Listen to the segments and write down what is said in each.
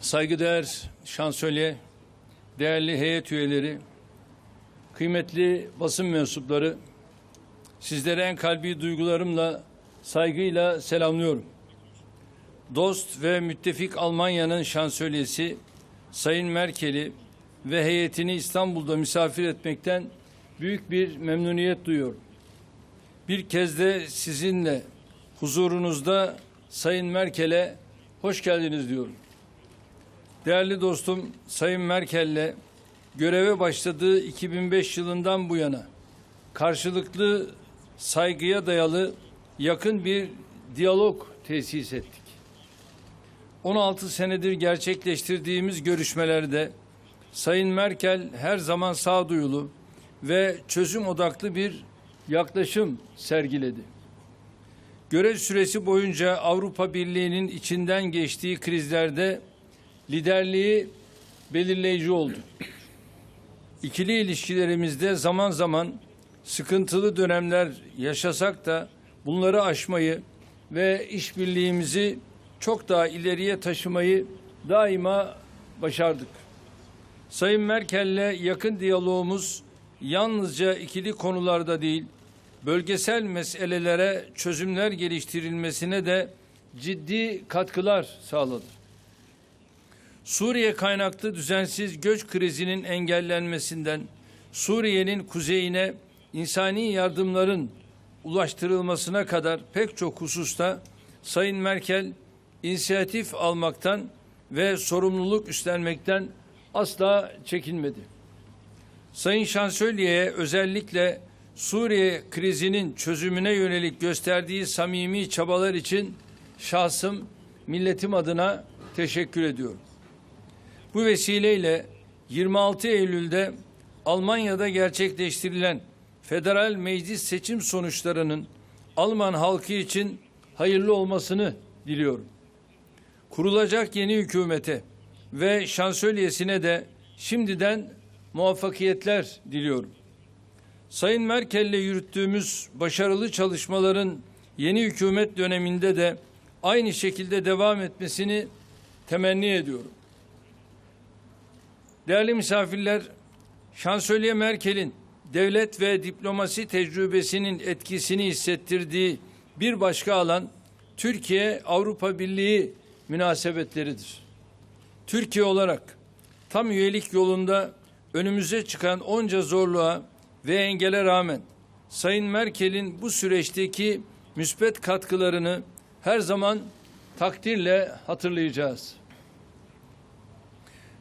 Saygıdeğer şansölye, değerli heyet üyeleri, kıymetli basın mensupları, sizlere en kalbi duygularımla, saygıyla selamlıyorum. Dost ve müttefik Almanya'nın şansölyesi Sayın Merkel'i ve heyetini İstanbul'da misafir etmekten büyük bir memnuniyet duyuyorum. Bir kez de sizinle huzurunuzda Sayın Merkel'e hoş geldiniz diyorum. Değerli dostum Sayın Merkel'le göreve başladığı 2005 yılından bu yana karşılıklı saygıya dayalı yakın bir diyalog tesis ettik. 16 senedir gerçekleştirdiğimiz görüşmelerde Sayın Merkel her zaman sağduyulu ve çözüm odaklı bir yaklaşım sergiledi. Görev süresi boyunca Avrupa Birliği'nin içinden geçtiği krizlerde liderliği belirleyici oldu. İkili ilişkilerimizde zaman zaman sıkıntılı dönemler yaşasak da bunları aşmayı ve işbirliğimizi çok daha ileriye taşımayı daima başardık. Sayın Merkel'le yakın diyalogumuz yalnızca ikili konularda değil, bölgesel meselelere çözümler geliştirilmesine de ciddi katkılar sağladı. Suriye kaynaklı düzensiz göç krizinin engellenmesinden Suriye'nin kuzeyine insani yardımların ulaştırılmasına kadar pek çok hususta Sayın Merkel inisiyatif almaktan ve sorumluluk üstlenmekten asla çekinmedi. Sayın Şansölye'ye özellikle Suriye krizinin çözümüne yönelik gösterdiği samimi çabalar için şahsım milletim adına teşekkür ediyorum. Bu vesileyle 26 Eylül'de Almanya'da gerçekleştirilen federal meclis seçim sonuçlarının Alman halkı için hayırlı olmasını diliyorum. Kurulacak yeni hükümete ve şansölyesine de şimdiden muvaffakiyetler diliyorum. Sayın Merkel'le yürüttüğümüz başarılı çalışmaların yeni hükümet döneminde de aynı şekilde devam etmesini temenni ediyorum. Değerli misafirler, Şansölye Merkel'in devlet ve diplomasi tecrübesinin etkisini hissettirdiği bir başka alan Türkiye-Avrupa Birliği münasebetleridir. Türkiye olarak tam üyelik yolunda önümüze çıkan onca zorluğa ve engele rağmen Sayın Merkel'in bu süreçteki müspet katkılarını her zaman takdirle hatırlayacağız.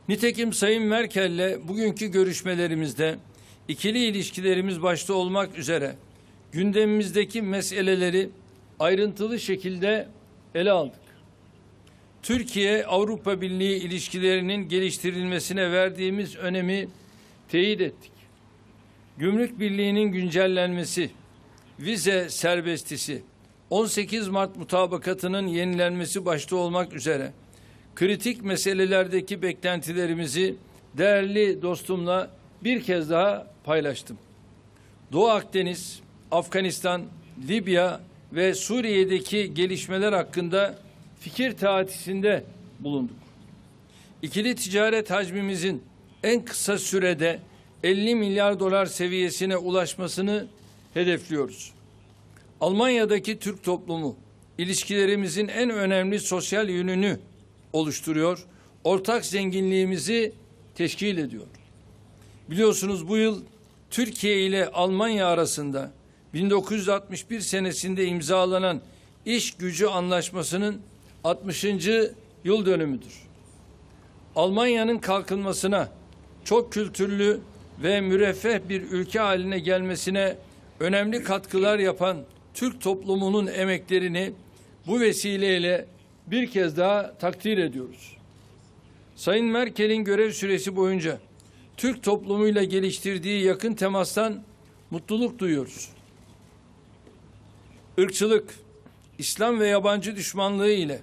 Nitekim Sayın Merkel'le bugünkü görüşmelerimizde ikili ilişkilerimiz başta olmak üzere gündemimizdeki meseleleri ayrıntılı şekilde ele aldık. Türkiye Avrupa Birliği ilişkilerinin geliştirilmesine verdiğimiz önemi teyit ettik. Gümrük Birliği'nin güncellenmesi, vize serbestisi, 18 Mart mutabakatının yenilenmesi başta olmak üzere kritik meselelerdeki beklentilerimizi değerli dostumla bir kez daha paylaştım. Doğu Akdeniz, Afganistan, Libya ve Suriye'deki gelişmeler hakkında fikir teatisinde bulunduk. İkili ticaret hacmimizin en kısa sürede 50 milyar dolar seviyesine ulaşmasını hedefliyoruz. Almanya'daki Türk toplumu ilişkilerimizin en önemli sosyal yönünü oluşturuyor. Ortak zenginliğimizi teşkil ediyor. Biliyorsunuz bu yıl Türkiye ile Almanya arasında 1961 senesinde imzalanan iş gücü anlaşmasının 60. yıl dönümüdür. Almanya'nın kalkınmasına, çok kültürlü ve müreffeh bir ülke haline gelmesine önemli katkılar yapan Türk toplumunun emeklerini bu vesileyle bir kez daha takdir ediyoruz. Sayın Merkel'in görev süresi boyunca Türk toplumuyla geliştirdiği yakın temastan mutluluk duyuyoruz. Irkçılık, İslam ve yabancı düşmanlığı ile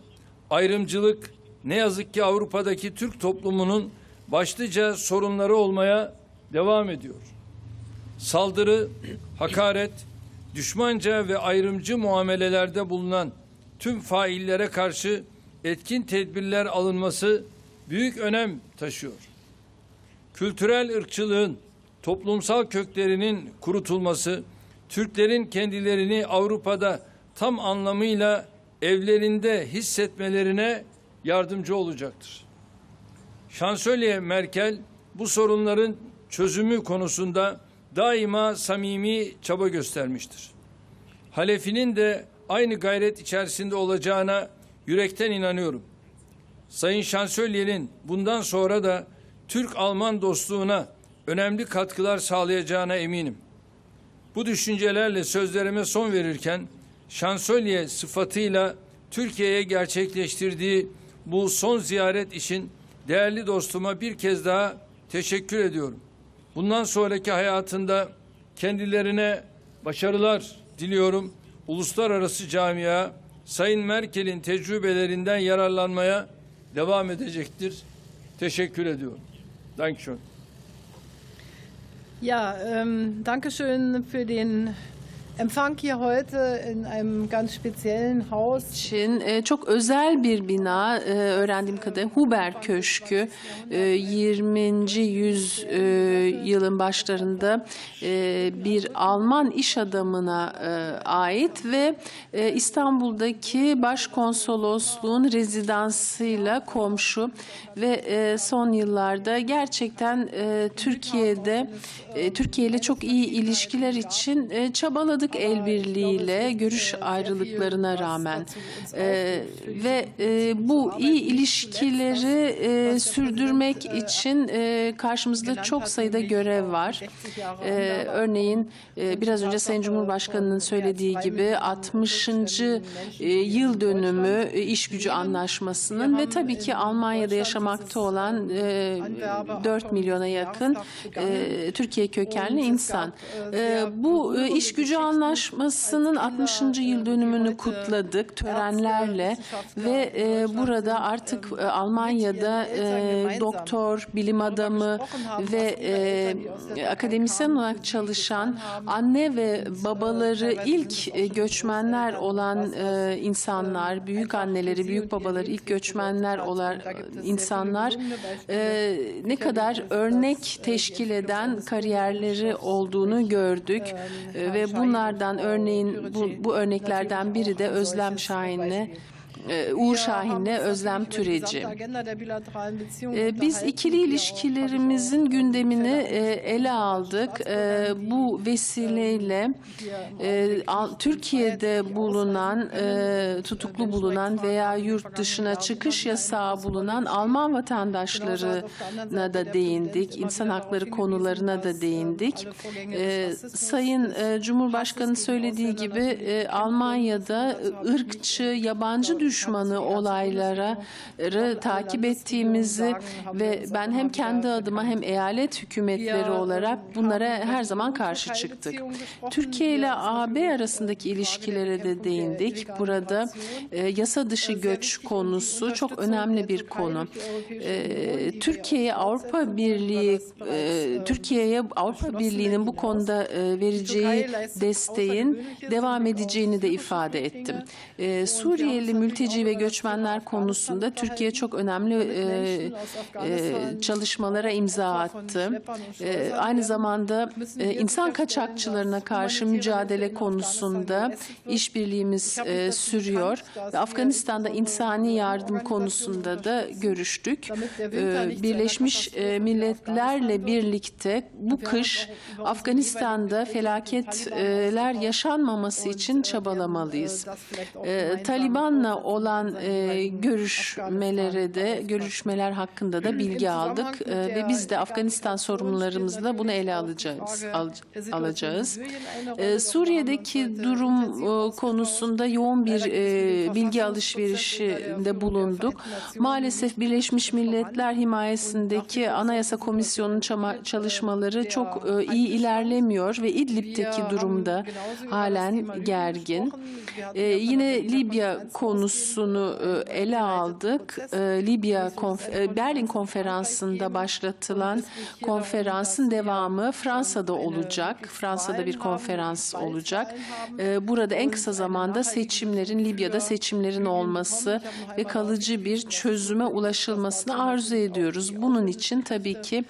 ayrımcılık ne yazık ki Avrupa'daki Türk toplumunun başlıca sorunları olmaya devam ediyor. Saldırı, hakaret, düşmanca ve ayrımcı muamelelerde bulunan tüm faillere karşı etkin tedbirler alınması büyük önem taşıyor. Kültürel ırkçılığın, toplumsal köklerinin kurutulması, Türklerin kendilerini Avrupa'da tam anlamıyla evlerinde hissetmelerine yardımcı olacaktır. Şansölye Merkel bu sorunların çözümü konusunda daima samimi çaba göstermiştir. Halefinin de aynı gayret içerisinde olacağına yürekten inanıyorum. Sayın Şansölye'nin bundan sonra da Türk-Alman dostluğuna önemli katkılar sağlayacağına eminim. Bu düşüncelerle sözlerime son verirken şansölye sıfatıyla Türkiye'ye gerçekleştirdiği bu son ziyaret için değerli dostuma bir kez daha teşekkür ediyorum. Bundan sonraki hayatında kendilerine başarılar diliyorum. Uluslararası camia Sayın Merkel'in tecrübelerinden yararlanmaya devam edecektir. Teşekkür ediyorum. Dankeschön. Ja, ähm, danke schön für den Empfang hier heute in einem ganz speziellen Haus. için e, çok özel bir bina e, öğrendiğim kadarıyla Huber Köşkü e, 20. yüz e, yılın başlarında e, bir Alman iş adamına e, ait ve e, İstanbul'daki başkonsolosluğun rezidansıyla komşu ve e, son yıllarda gerçekten e, Türkiye'de e, Türkiye ile çok iyi ilişkiler için e, çabaladık el birliğiyle görüş ayrılıklarına rağmen E, ve e, bu iyi ilişkileri e, sürdürmek için e, karşımızda çok sayıda görev var. E, örneğin e, biraz önce Sayın Cumhurbaşkanı'nın söylediği gibi 60. e, yıl dönümü e, iş gücü anlaşmasının ve tabii ki Almanya'da yaşamakta olan e, 4 milyona yakın e, Türkiye kökenli insan. E, bu e, iş gücü anlaşmasının 60. yıl dönümünü kutladık törenlerle ve e, burada artık e, Almanya'da e, doktor, bilim adamı ve e, akademisyen olarak çalışan anne ve babaları ilk e, göçmenler olan e, insanlar, büyük anneleri, büyük babaları ilk göçmenler olan insanlar e, ne kadar örnek teşkil eden kariyerleri olduğunu gördük E, ve bunlardan örneğin bu, bu örneklerden biri de Özlem Şahin'le Uğur Şahin'le Özlem Türeci. E, Biz ikili ilişkilerimizin gündemini e, ele aldık. E, Bu vesileyle e, Türkiye'de bulunan, e, tutuklu bulunan veya yurt dışına çıkış yasağı bulunan Alman vatandaşlarına da değindik. İnsan hakları konularına da değindik. E, Sayın e, Cumhurbaşkanı söylediği gibi e, Almanya'da ırkçı, yabancı düşmanı olaylara takip ettiğimizi ve ben hem kendi adıma hem eyalet hükümetleri olarak bunlara her zaman karşı çıktık. Türkiye ile AB arasındaki ilişkilere de değindik. Burada e, yasa dışı göç konusu çok önemli bir konu. E, Türkiye'ye Avrupa Birliği e, Türkiye'ye Avrupa Birliği'nin bu konuda e, vereceği desteğin devam edeceğini de ifade ettim. E, Suriyeli mülteci ve göçmenler konusunda Türkiye çok önemli e, e, çalışmalara imza attı. E, aynı zamanda e, insan kaçakçılarına karşı mücadele konusunda işbirliğimiz e, sürüyor. Ve Afganistan'da insani yardım konusunda da görüştük. E, Birleşmiş e, Milletler'le birlikte bu kış Afganistan'da felaketler yaşanmaması için çabalamalıyız. E, Taliban'la olan e, görüşmelere de görüşmeler hakkında da bilgi aldık E, ve biz de Afganistan sorunlarımızla bunu ele alacağız. al- alacağız. E, Suriye'deki durum e, konusunda yoğun bir e, bilgi alışverişinde bulunduk. Maalesef Birleşmiş Milletler himayesindeki Anayasa Komisyonu'nun çalışmaları çok e, iyi ilerlemiyor ve İdlib'teki durumda halen gergin. E, yine Libya konusu konusunu e, ele aldık. E, Libya konf- e, Berlin konferansında başlatılan konferansın devamı Fransa'da olacak. Fransa'da bir konferans olacak. Burada en kısa zamanda seçimlerin Libya'da seçimlerin olması ve kalıcı bir çözüme ulaşılmasını arzu ediyoruz. Bunun için tabii ki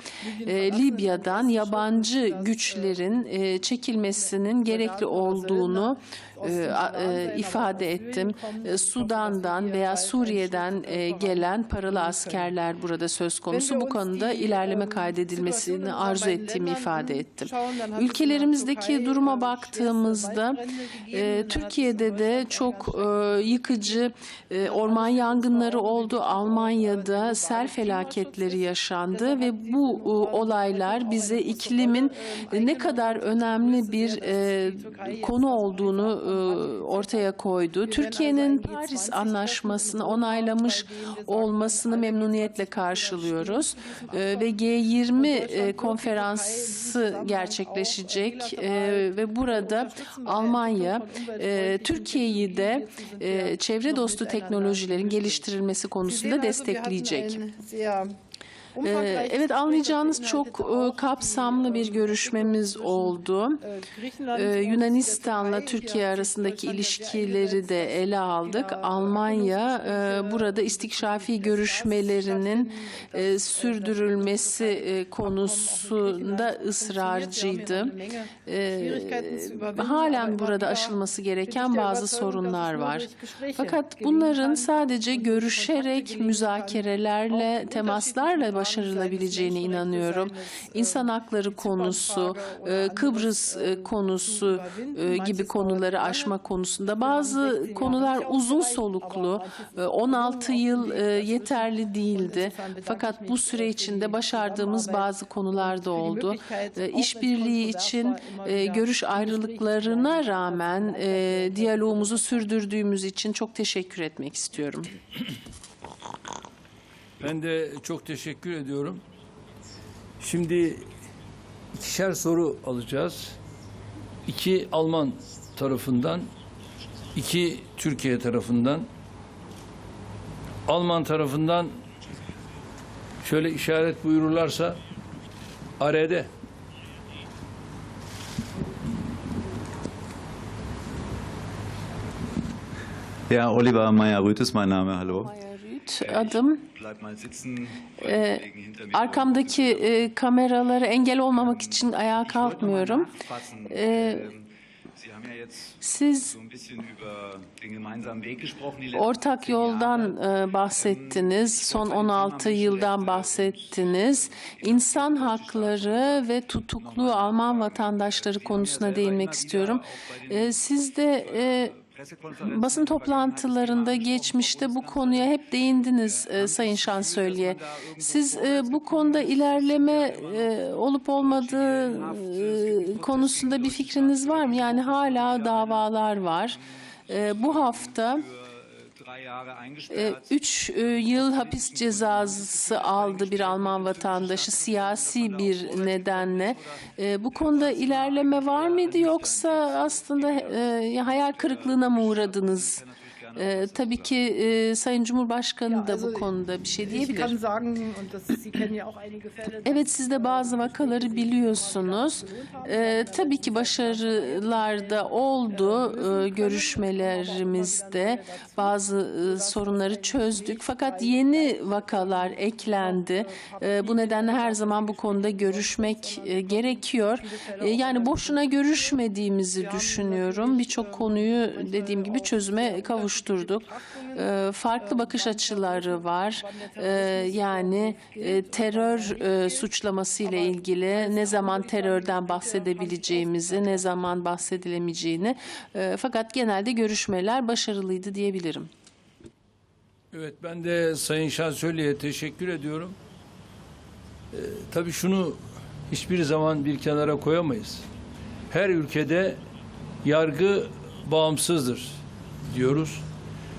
Libya'dan yabancı güçlerin çekilmesinin gerekli olduğunu ifade ettim. E, Sudan'dan veya Suriye'den e, gelen paralı askerler burada söz konusu. Bu konuda ilerleme kaydedilmesini arzu ettiğimi ifade ettim. Ülkelerimizdeki duruma baktığımızda e, Türkiye'de de çok e, yıkıcı e, orman yangınları oldu. Almanya'da sel felaketleri yaşandı ve bu e, olaylar bize iklimin e, ne kadar önemli bir e, konu olduğunu e, ortaya koydu. Türkiye'nin Paris Anlaşması'nı onaylamış olmasını memnuniyetle karşılıyoruz E, ve G20 e, konferansı gerçekleşecek e, ve burada Almanya e, Türkiye'yi de e, çevre dostu teknolojilerin geliştirilmesi konusunda destekleyecek. Ee, Evet anlayacağınız çok e, kapsamlı bir görüşmemiz oldu. Ee, Yunanistan'la Türkiye arasındaki ilişkileri de ele aldık. Almanya e, burada istikşafi görüşmelerinin e, sürdürülmesi e, konusunda ısrarcıydı. Ee, Halen burada aşılması gereken bazı sorunlar var. Fakat bunların sadece görüşerek, müzakerelerle, temaslarla başarılabileceğine inanıyorum. İnsan hakları konusu, e, Kıbrıs e, konusu e, gibi konuları aşma konusunda bazı konular uzun soluklu. E, 16 yıl e, yeterli değildi. Fakat bu süre içinde başardığımız bazı konular da oldu. E, İşbirliği için e, görüş ayrılıklarına rağmen e, diyalogumuzu sürdürdüğümüz için çok teşekkür etmek istiyorum. Ben de çok teşekkür ediyorum. Şimdi ikişer soru alacağız. İki Alman tarafından, iki Türkiye tarafından. Alman tarafından şöyle işaret buyururlarsa ARD. Ja, Oliver Meyer-Rüth ist mein Name. Hallo. Adım. Äh, mir. Arkamdaki e, kameralara engel olmamak için ayağa kalkmıyorum. Äh, Ähm, jetzt Siz ortak 10 Jahre. yoldan e, bahsettiniz. Son 16 yıldan bahsettiniz. İnsan hakları ve tutuklu Alman vatandaşları konusuna değinmek istiyorum. E, Siz de Basın toplantılarında geçmişte bu konuya hep değindiniz e, Sayın Şansölye. Siz e, bu konuda ilerleme e, olup olmadığı konusunda bir fikriniz var mı? Yani hala davalar var. Bu hafta drei Jahre e, yıl hapis cezası aldı bir Alman vatandaşı siyasi bir nedenle. E, Bu konuda ilerleme var mıydı yoksa aslında e, hayal kırıklığına mı uğradınız? E, tabii ki e, Sayın Cumhurbaşkanı da bu konuda bir şey diyebilir. Evet siz de bazı vakaları biliyorsunuz. Ee, tabii ki başarılar da oldu ee, görüşmelerimizde. Bazı e, sorunları çözdük. Fakat yeni vakalar eklendi. Ee, bu nedenle her zaman bu konuda görüşmek e, gerekiyor. Ee, yani boşuna görüşmediğimizi düşünüyorum. Birçok konuyu dediğim gibi çözüme kavuşturduk. Ee, farklı bakış açıları var. Ee, yani e, terör e, suçlaması ile ilgili ne zaman terörden bahsedebileceğimizi, ne zaman bahsedilemeyeceğini. E, fakat genelde görüşmeler başarılıydı diyebilirim. Evet ben de Sayın Şansölye'ye teşekkür ediyorum. Ee, tabii şunu hiçbir zaman bir kenara koyamayız. Her ülkede yargı bağımsızdır diyoruz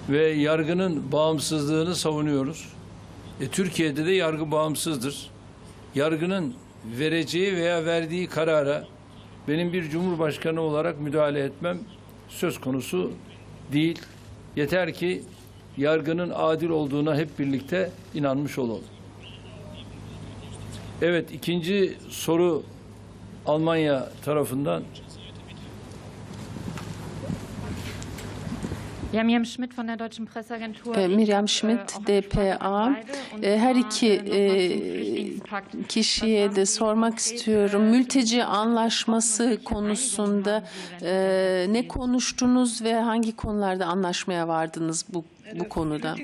ve yargının bağımsızlığını savunuyoruz. E, Türkiye'de de yargı bağımsızdır. Yargının vereceği veya verdiği karara benim bir cumhurbaşkanı olarak müdahale etmem söz konusu değil. Yeter ki yargının adil olduğuna hep birlikte inanmış olalım. Evet ikinci soru Almanya tarafından Miriam Schmidt von der Deutschen Presseagentur. Äh, Miriam Ich Schmidt, äh, DPA. Äh, Her iki äh, kişiye de sormak istiyorum. äh, Mülteci anlaşması konusunda e, ne konuştunuz ve hangi konularda anlaşmaya vardınız bu bu konuda?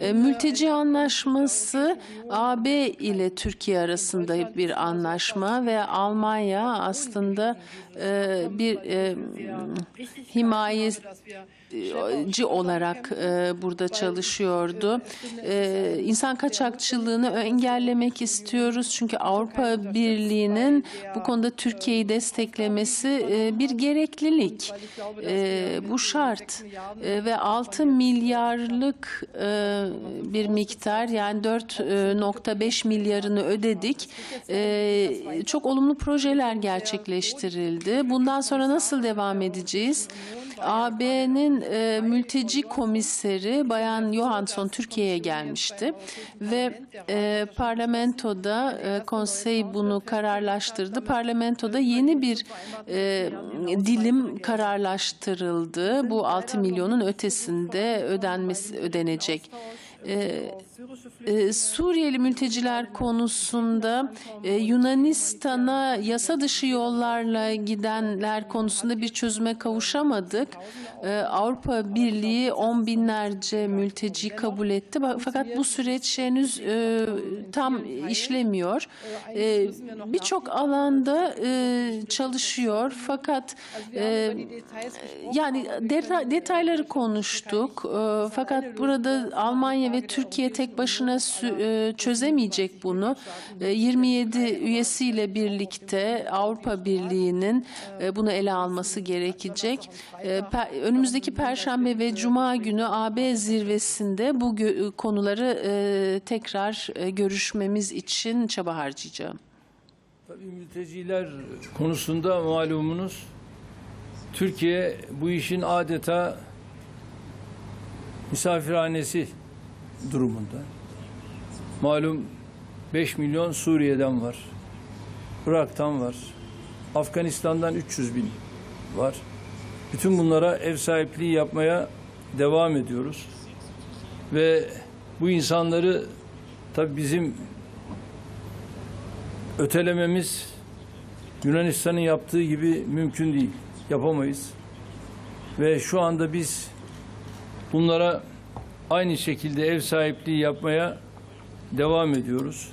E, Mülteci anlaşması AB ile Türkiye arasında bir anlaşma ve Almanya aslında e, bir e, himaye dass wir ci olarak burada çalışıyordu. İnsan kaçakçılığını engellemek istiyoruz çünkü Avrupa Birliği'nin bu konuda Türkiye'yi desteklemesi bir gereklilik. Bu şart ve 6 milyarlık e, bir miktar yani 4.5 milyarını ödedik. E, çok olumlu projeler gerçekleştirildi. Bundan sonra nasıl devam edeceğiz? AB'nin e, mülteci komiseri Bayan Johansson Türkiye'ye gelmişti ve e, parlamentoda e, konsey bunu kararlaştırdı. Parlamentoda yeni bir e, dilim kararlaştırıldı. Bu 6 milyonun ötesinde ödenmesi ödenecek. E, e, Suriyeli mülteciler konusunda e, Yunanistan'a yasa dışı yollarla gidenler konusunda bir çözüme kavuşamadık. E, Avrupa Birliği on binlerce mülteci kabul etti. Fakat bu süreç henüz e, tam işlemiyor. E, Birçok alanda e, çalışıyor fakat e, yani deta- detayları konuştuk. E, fakat burada Almanya ve Türkiye tek başına sü- e, çözemeyecek bunu. E, 27 üyesiyle birlikte Avrupa Birliği'nin e, bunu ele alması gerekecek. E, önümüzdeki Perşembe ve Cuma günü AB zirvesinde bu konuları e, tekrar e, görüşmemiz için çaba harcayacağım. Tabii mülteciler konusunda malumunuz Türkiye bu işin adeta misafirhanesi durumunda. Malum 5 milyon Suriye'den var. Irak'tan var. Afganistan'dan 300 bin var. Bütün bunlara ev sahipliği yapmaya devam ediyoruz. Ve bu insanları tabii bizim ötelememiz Yunanistan'ın yaptığı gibi mümkün değil. Yapamayız. Ve şu anda biz bunlara aynı şekilde ev sahipliği yapmaya devam ediyoruz.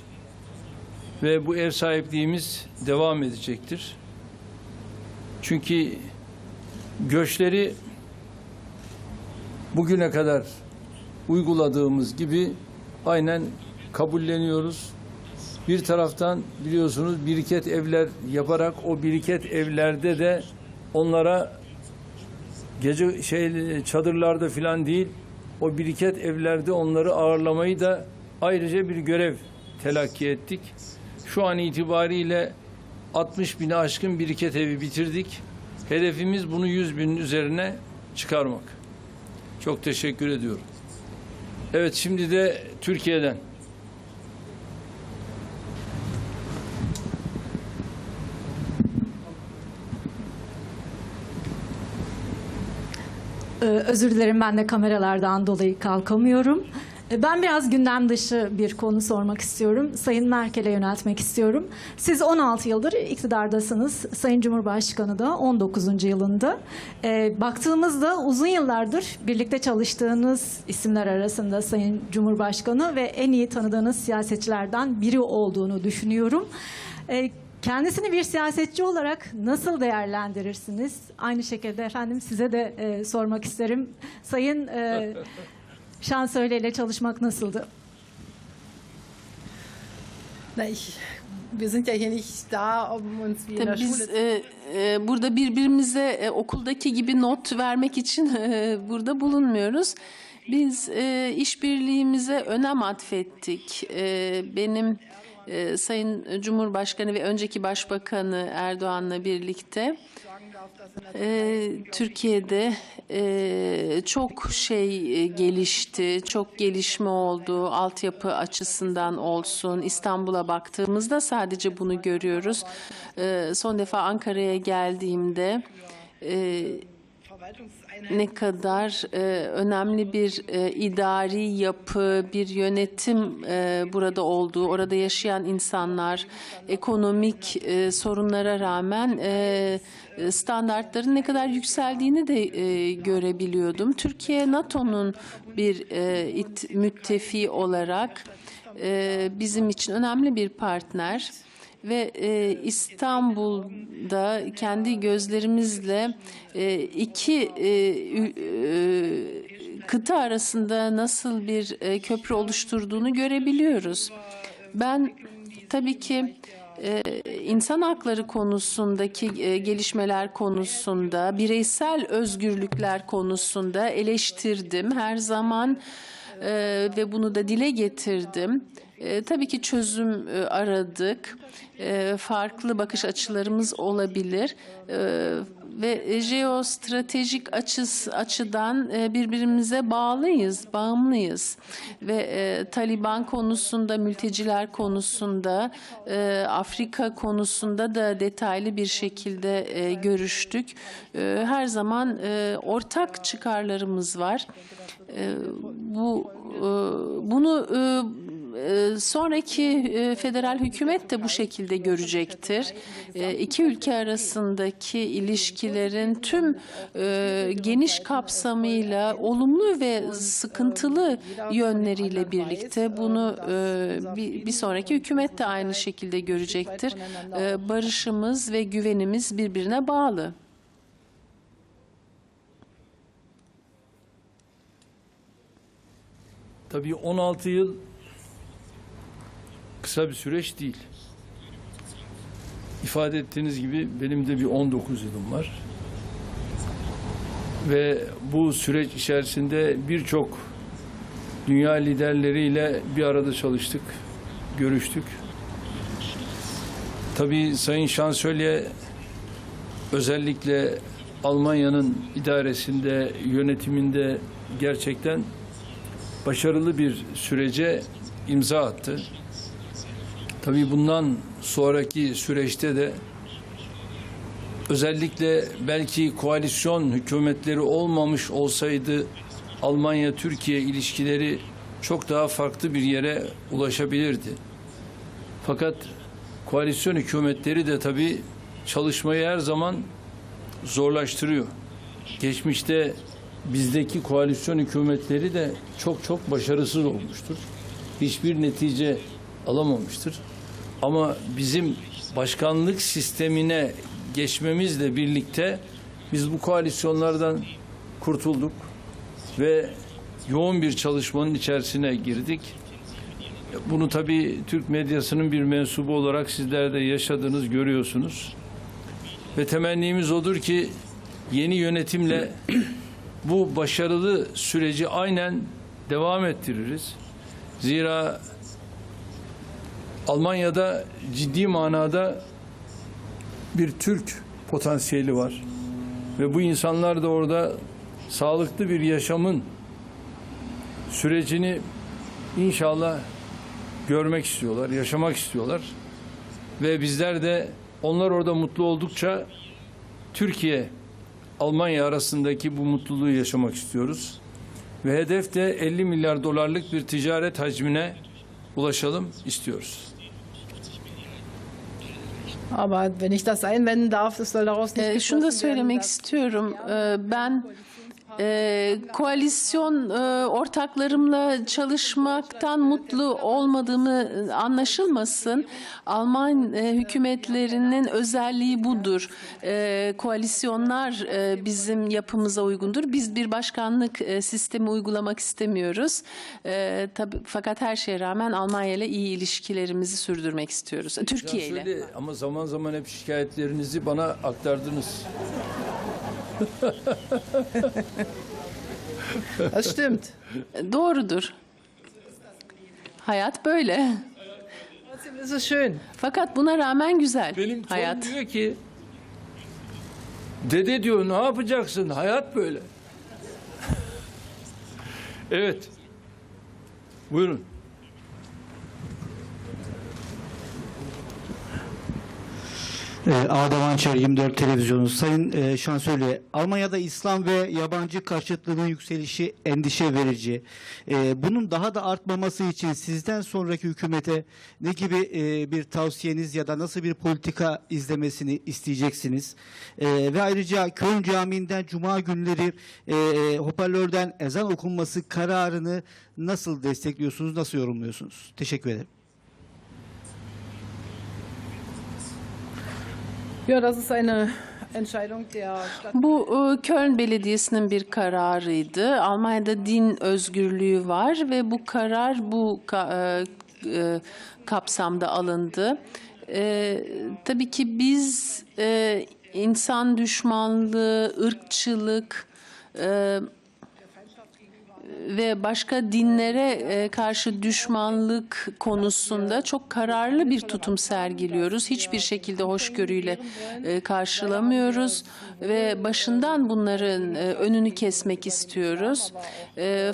Ve bu ev sahipliğimiz devam edecektir. Çünkü göçleri bugüne kadar uyguladığımız gibi aynen kabulleniyoruz. Bir taraftan biliyorsunuz biriket evler yaparak o biriket evlerde de onlara gece şey çadırlarda filan değil o biriket evlerde onları ağırlamayı da ayrıca bir görev telakki ettik. Şu an itibariyle 60 bini aşkın biriket evi bitirdik. Hedefimiz bunu 100 binin üzerine çıkarmak. Çok teşekkür ediyorum. Evet şimdi de Türkiye'den. Ee, Özür dilerim ben de kameralardan dolayı kalkamıyorum. Ee, Ben biraz gündem dışı bir konu sormak istiyorum. Sayın Merkel'e yöneltmek istiyorum. Siz 16 yıldır iktidardasınız. Sayın Cumhurbaşkanı da 19. yılında. Ee, baktığımızda uzun yıllardır birlikte çalıştığınız isimler arasında Sayın Cumhurbaşkanı ve en iyi tanıdığınız siyasetçilerden biri olduğunu düşünüyorum. Ee, Kendisini bir siyasetçi olarak nasıl değerlendirirsiniz? Aynı şekilde efendim size de e, sormak isterim. Sayın e, Şansölye ile çalışmak nasıldı? Na, ich, wir sind ja hier nicht da, um uns wie in der Tabii biz e, e, burada birbirimize e, okuldaki gibi not vermek için e, burada bulunmuyoruz. Biz e, işbirliğimize önem atfettik. E, benim e, Sayın Cumhurbaşkanı ve önceki Başbakanı Erdoğan'la birlikte Ee, Türkiye'de e, çok şey e, gelişti, çok gelişme oldu. Altyapı açısından olsun. İstanbul'a baktığımızda sadece bunu görüyoruz. Ee, son defa Ankara'ya geldiğimde e, ne kadar e, önemli bir e, idari yapı, bir yönetim e, burada olduğu, orada yaşayan insanlar, ekonomik e, sorunlara rağmen e, standartların ne kadar yükseldiğini de e, görebiliyordum. Türkiye NATO'nun bir e, it, müttefi olarak e, bizim için önemli bir partner ve e, İstanbul'da kendi gözlerimizle e, iki e, e, kıta arasında nasıl bir e, köprü oluşturduğunu görebiliyoruz. Ben tabii ki e, insan hakları konusundaki e, gelişmeler konusunda, bireysel özgürlükler konusunda eleştirdim her zaman e, ve bunu da dile getirdim. E, tabii ki çözüm e, aradık. E, farklı bakış açılarımız olabilir. E, ve jeostratejik açıs, açıdan e, birbirimize bağlıyız, bağımlıyız. Ve e, Taliban konusunda, mülteciler konusunda, e, Afrika konusunda da detaylı bir şekilde e, görüştük. E, her zaman e, ortak çıkarlarımız var. E, bu e, bunu e, sonraki e, federal hükümet de bu şekilde görecektir. E, İki ülke arasındaki ilişkilerin tüm e, geniş kapsamıyla olumlu ve sıkıntılı yönleriyle birlikte bunu e, bir, sonraki hükümet de aynı şekilde görecektir. E, Barışımız ve güvenimiz birbirine bağlı. Tabii 16 yıl kısa bir süreç değil. İfade ettiğiniz gibi benim de bir 19 yılım var. Ve bu süreç içerisinde birçok dünya liderleriyle bir arada çalıştık, görüştük. Tabii Sayın Şansölye özellikle Almanya'nın idaresinde, yönetiminde gerçekten başarılı bir sürece imza attı. Tabii bundan sonraki süreçte de özellikle belki koalisyon hükümetleri olmamış olsaydı Almanya-Türkiye ilişkileri çok daha farklı bir yere ulaşabilirdi. Fakat koalisyon hükümetleri de tabii çalışmayı her zaman zorlaştırıyor. Geçmişte bizdeki koalisyon hükümetleri de çok çok başarısız olmuştur. Hiçbir netice alamamıştır. Ama bizim başkanlık sistemine geçmemizle birlikte biz bu koalisyonlardan kurtulduk ve yoğun bir çalışmanın içerisine girdik. Bunu tabii Türk medyasının bir mensubu olarak sizler de yaşadınız, görüyorsunuz. Ve temennimiz odur ki yeni yönetimle bu başarılı süreci aynen devam ettiririz. Zira Almanya'da ciddi manada bir Türk potansiyeli var. Ve bu insanlar da orada sağlıklı bir yaşamın sürecini inşallah görmek istiyorlar, yaşamak istiyorlar. Ve bizler de onlar orada mutlu oldukça Türkiye Almanya arasındaki bu mutluluğu yaşamak istiyoruz. Ve hedef de 50 milyar dolarlık bir ticaret hacmine ulaşalım istiyoruz. Aber wenn ich das einwenden darf, das soll daraus nicht Ee, şunu da söylemek istiyorum. Ee, ben e, koalisyon e, ortaklarımla çalışmaktan mutlu olmadığımı anlaşılmasın. Alman e, hükümetlerinin özelliği budur. E, koalisyonlar e, bizim yapımıza uygundur. Biz bir başkanlık e, sistemi uygulamak istemiyoruz. E, tabii, fakat her şeye rağmen Almanya ile iyi ilişkilerimizi sürdürmek istiyoruz. Türkiye ile. Ama zaman zaman hep şikayetlerinizi bana aktardınız. Das stimmt. Doğrudur. Hayat böyle. Trotzdem ist es schön. Fakat buna rağmen güzel Benim torun hayat. diyor ki Dede diyor ne yapacaksın? Hayat böyle. evet. Buyurun. Adem Ançer 24 Televizyonu. Sayın e, Şansölye, Almanya'da İslam ve yabancı karşıtlığının yükselişi endişe verici. Ee, bunun daha da artmaması için sizden sonraki hükümete ne gibi e, bir tavsiyeniz ya da nasıl bir politika izlemesini isteyeceksiniz? Ee, ve ayrıca Köln Camii'nden Cuma günleri e, hoparlörden ezan okunması kararını nasıl destekliyorsunuz, nasıl yorumluyorsunuz? Teşekkür ederim. Ja, das ist eine Entscheidung der Stadt. Bu e, Köln Belediyesi'nin bir kararıydı. Almanya'da din özgürlüğü var ve bu karar bu e, e, kapsamda alındı. Tabii ki biz insan düşmanlığı, ırkçılık ve başka dinlere e, karşı düşmanlık konusunda çok kararlı bir tutum sergiliyoruz. Hiçbir şekilde hoşgörüyle e, karşılamıyoruz ve başından bunların e, önünü kesmek istiyoruz.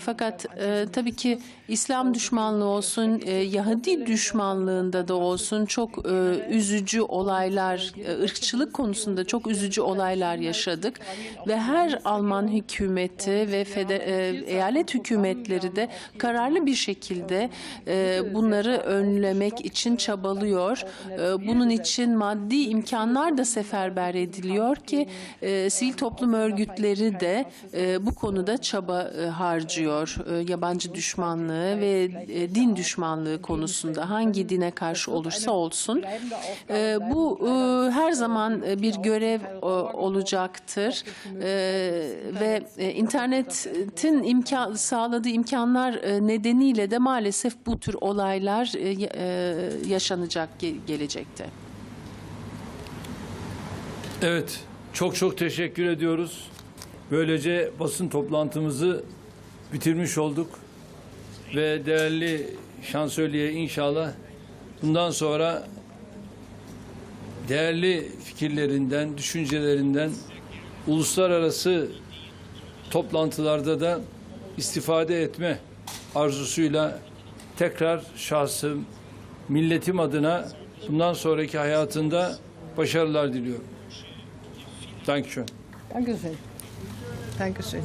Fakat tabii ki İslam düşmanlığı olsun, e, Yahudi düşmanlığında da olsun çok e, üzücü olaylar, e, ırkçılık konusunda çok üzücü olaylar yaşadık ve her Alman hükümeti ve eyalet hükümetleri de kararlı bir şekilde bunları önlemek için çabalıyor. Bunun için maddi imkanlar da seferber ediliyor ki e, sivil toplum örgütleri de bu konuda çaba harcıyor. Yabancı düşmanlığı ve e, din düşmanlığı konusunda hangi dine karşı olursa olsun. E, bu e, her zaman bir görev olacaktır ve internetin imkan sağladığı imkanlar nedeniyle de maalesef bu tür olaylar yaşanacak ge- gelecekte. Evet. Çok çok teşekkür ediyoruz. Böylece basın toplantımızı bitirmiş olduk. Ve değerli şansölye inşallah bundan sonra değerli fikirlerinden, düşüncelerinden uluslararası toplantılarda da istifade etme arzusuyla tekrar şahsım, milletim adına bundan sonraki hayatında başarılar diliyorum. Dankeschön. Dankeschön. Dankeschön.